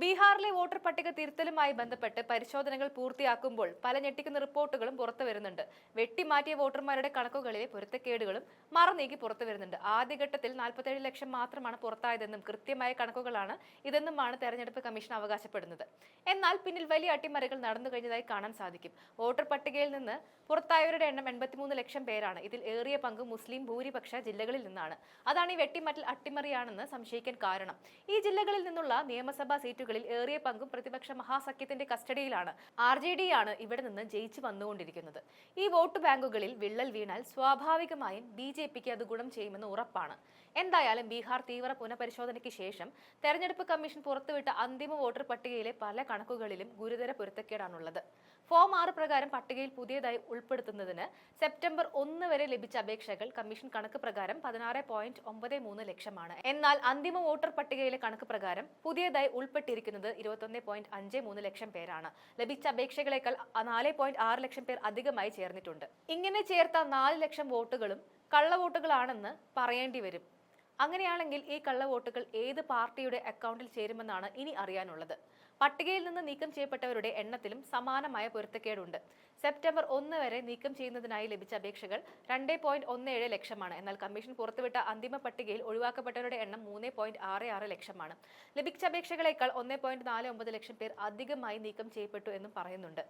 ബീഹാറിലെ വോട്ടർ പട്ടിക തിരുത്തലുമായി ബന്ധപ്പെട്ട് പരിശോധനകൾ പൂർത്തിയാക്കുമ്പോൾ പല ഞെട്ടിക്കുന്ന റിപ്പോർട്ടുകളും പുറത്തു വരുന്നുണ്ട്. വെട്ടിമാറ്റിയ വോട്ടർമാരുടെ കണക്കുകളിലെ പൊരുത്തക്കേടുകളും മറനീക്കി പുറത്തു വരുന്നുണ്ട്. ആദ്യഘട്ടത്തിൽ നാൽപ്പത്തേഴ് ലക്ഷം മാത്രമാണ് പുറത്തായതെന്നും കൃത്യമായ കണക്കുകളാണ് ഇതെന്നുമാണ് തെരഞ്ഞെടുപ്പ് കമ്മീഷൻ അവകാശപ്പെടുന്നത്. എന്നാൽ പിന്നിൽ വലിയ അട്ടിമറികൾ നടന്നു കഴിഞ്ഞതായി കാണാൻ സാധിക്കും. വോട്ടർ പട്ടികയിൽ നിന്ന് പുറത്തായവരുടെ എണ്ണം എൺപത്തിമൂന്ന് ലക്ഷം പേരാണ്. ഇതിൽ ഏറിയ പങ്ക് മുസ്ലിം ഭൂരിപക്ഷ ജില്ലകളിൽ നിന്നാണ്. അതാണ് ഈ വെട്ടിമാറ്റൽ അട്ടിമറിയാണെന്ന് സംശയിക്കാൻ കാരണം. ഈ ജില്ലകളിൽ നിന്നുള്ള നിയമസഭാ സീറ്റുകളിൽ ഏറിയ പങ്കും പ്രതിപക്ഷ മഹാസഖ്യത്തിന്റെ കസ്റ്റഡിയിലാണ്. ആർ ജെ ഡി ആണ് ഇവിടെ നിന്ന് ജയിച്ചു വന്നുകൊണ്ടിരിക്കുന്നത്. ഈ വോട്ട് ബാങ്കുകളിൽ വിള്ളൽ വീണാൽ സ്വാഭാവികമായും ബി ജെ പിക്ക് അത് ഗുണം ചെയ്യുമെന്ന് ഉറപ്പാണ്. എന്തായാലും ബീഹാർ തീവ്ര പുനഃപരിശോധനയ്ക്ക് ശേഷം തെരഞ്ഞെടുപ്പ് കമ്മീഷൻ പുറത്തുവിട്ട അന്തിമ വോട്ടർ പട്ടികയിലെ പല കണക്കുകളിലും ഗുരുതര പൊരുത്തക്കേടാണുള്ളത്. ഫോം ആറ് പ്രകാരം പട്ടികയിൽ പുതിയതായി ഉൾപ്പെടുത്തുന്നതിന് സെപ്റ്റംബർ ഒന്ന് വരെ ലഭിച്ച അപേക്ഷകൾ കമ്മീഷൻ കണക്ക് പ്രകാരം പതിനാറ് ലക്ഷമാണ്. എന്നാൽ അന്തിമ വോട്ടർ പട്ടികയിലെ കണക്ക് പ്രകാരം പുതിയതായി ഉൾപ്പെട്ടിരിക്കുന്നത് ഇരുപത്തൊന്ന് പോയിന്റ് അഞ്ച് മൂന്ന് ലക്ഷം പേരാണ്. ലഭിച്ച അപേക്ഷകളേക്കാൾ നാല് പോയിന്റ് ആറ് ലക്ഷം പേർ അധികമായി ചേർന്നിട്ടുണ്ട്. ഇങ്ങനെ ചേർത്ത നാല് ലക്ഷം വോട്ടുകളും കള്ളവോട്ടുകളാണെന്ന് പറയേണ്ടി വരും. അങ്ങനെയാണെങ്കിൽ ഈ കള്ളവോട്ടുകൾ ഏത് പാർട്ടിയുടെ അക്കൗണ്ടിൽ ചേരുമെന്നാണ് ഇനി അറിയാനുള്ളത്. പട്ടികയിൽ നിന്ന് നീക്കം ചെയ്യപ്പെട്ടവരുടെ എണ്ണത്തിലും സമാനമായ പൊരുത്തക്കേടുണ്ട്. സെപ്റ്റംബർ ഒന്ന് വരെ നീക്കം ചെയ്യുന്നതിനായി ലഭിച്ച അപേക്ഷകൾ രണ്ട് പോയിന്റ് ഒന്ന് ഏഴ് ലക്ഷമാണ്. എന്നാൽ കമ്മീഷൻ പുറത്തുവിട്ട അന്തിമ പട്ടികയിൽ ഒഴിവാക്കപ്പെട്ടവരുടെ എണ്ണം മൂന്ന് പോയിന്റ് ആറ് ആറ് ലക്ഷമാണ്. ലഭിച്ച അപേക്ഷകളേക്കാൾ ഒന്ന് പോയിന്റ് നാല് ഒമ്പത് ലക്ഷം പേർ അധികമായി നീക്കം ചെയ്യപ്പെട്ടു എന്നും പറയുന്നുണ്ട്.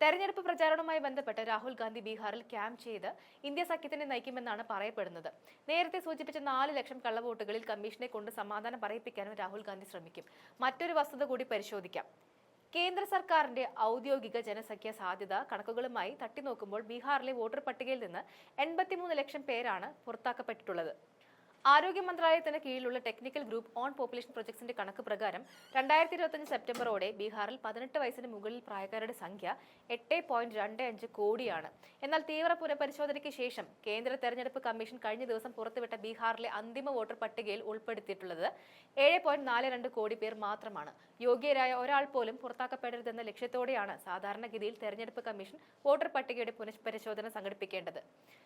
തെരഞ്ഞെടുപ്പ് പ്രചാരണവുമായി ബന്ധപ്പെട്ട് രാഹുൽ ഗാന്ധി ബീഹാറിൽ ക്യാമ്പ് ചെയ്ത് ഇന്ത്യ സഖ്യത്തിനെ നയിക്കുമെന്നാണ് പറയപ്പെടുന്നത്. നേരത്തെ സൂചിപ്പിച്ച നാല് ലക്ഷം കള്ളവോട്ടുകളിൽ കമ്മീഷനെ കൊണ്ട് സമാധാനം പറയിപ്പിക്കാനും രാഹുൽ ഗാന്ധി ശ്രമിക്കും. മറ്റൊരു വസ്തുത കൂടി പരിശോധിക്കാം. കേന്ദ്ര സർക്കാരിന്റെ ഔദ്യോഗിക ജനസംഖ്യ സാധ്യത കണക്കുകളുമായി തട്ടിനോക്കുമ്പോൾ ബീഹാറിലെ വോട്ടർ പട്ടികയിൽ നിന്ന് എൺപത്തിമൂന്ന് ലക്ഷം പേരാണ് പുറത്താക്കപ്പെട്ടിട്ടുള്ളത്. ആരോഗ്യ മന്ത്രാലയത്തിന് കീഴിലുള്ള ടെക്നിക്കൽ ഗ്രൂപ്പ് ഓൺ പോപ്പുലേഷൻ പ്രൊജക്ട്സിന്റെ കണക്ക് പ്രകാരം രണ്ടായിരത്തി ഇരുപത്തഞ്ച് സെപ്റ്റംബറോടെ ബീഹാറിൽ പതിനെട്ട് വയസ്സിന് മുകളിൽ പ്രായക്കാരുടെ സംഖ്യ എട്ട് പോയിന്റ് രണ്ട് അഞ്ച് കോടിയാണ്. എന്നാൽ തീവ്ര പുനഃപരിശോധനയ്ക്ക് ശേഷം കേന്ദ്ര തെരഞ്ഞെടുപ്പ് കമ്മീഷൻ കഴിഞ്ഞ ദിവസം പുറത്തുവിട്ട ബീഹാറിലെ അന്തിമ വോട്ടർ പട്ടികയിൽ ഉൾപ്പെടുത്തിയിട്ടുള്ളത് ഏഴ് പോയിന്റ് നാല് രണ്ട് കോടി പേർ മാത്രമാണ്. യോഗ്യരായ ഒരാൾ പോലും പുറത്താക്കപ്പെടരുതെന്ന ലക്ഷ്യത്തോടെയാണ് സാധാരണഗതിയിൽ തെരഞ്ഞെടുപ്പ് കമ്മീഷൻ വോട്ടർ പട്ടികയുടെ പുനഃപരിശോധന സംഘടിപ്പിക്കേണ്ടത്.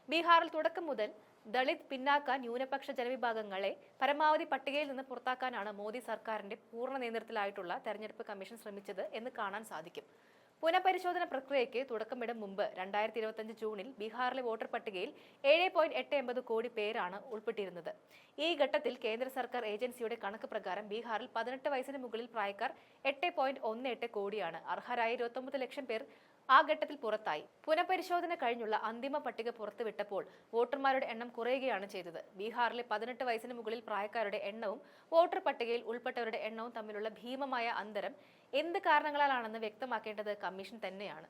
ബീഹാറിൽ തുടക്കം മുതൽ ദളിത് പിന്നാക്ക ന്യൂനപക്ഷ ജനവിഭാഗങ്ങളെ പരമാവധി പട്ടികയിൽ നിന്ന് പുറത്താക്കാനാണ് മോദി സർക്കാരിന്റെ പൂർണ നിയന്ത്രണത്തിലായിട്ടുള്ള തെരഞ്ഞെടുപ്പ് കമ്മീഷൻ ശ്രമിച്ചത് എന്ന് കാണാൻ സാധിക്കും. പുനഃപരിശോധന പ്രക്രിയയ്ക്ക് തുടക്കമിടും മുമ്പ് രണ്ടായിരത്തി ഇരുപത്തിയഞ്ച് ജൂണിൽ ബീഹാറിലെ വോട്ടർ പട്ടികയിൽ ഏഴ് പോയിന്റ് എട്ട് എൺപത് കോടി പേരാണ് ഉൾപ്പെട്ടിരുന്നത്. ഈ ഘട്ടത്തിൽ കേന്ദ്ര സർക്കാർ ഏജൻസിയുടെ കണക്ക് പ്രകാരം ബീഹാറിൽ പതിനെട്ട് വയസ്സിന് മുകളിൽ പ്രായക്കാർ എട്ട് പോയിന്റ് ഒന്ന് എട്ട് കോടിയാണ്. അർഹരായ ഇരുപത്തൊമ്പത് ലക്ഷം പേർ ആ ഘട്ടത്തിൽ പുറത്തായി. പുനഃപരിശോധന കഴിഞ്ഞുള്ള അന്തിമ പട്ടിക പുറത്തുവിട്ടപ്പോൾ വോട്ടർമാരുടെ എണ്ണം കുറയുകയാണ് ചെയ്തത്. ബീഹാറിലെ പതിനെട്ട് വയസ്സിന് മുകളിൽ പ്രായക്കാരുടെ എണ്ണവും വോട്ടർ പട്ടികയിൽ ഉൾപ്പെട്ടവരുടെ എണ്ണവും തമ്മിലുള്ള ഭീമമായ അന്തരം എന്ത് കാരണങ്ങളാലാണെന്ന് വ്യക്തമാക്കേണ്ടത് കമ്മീഷൻ തന്നെയാണ്.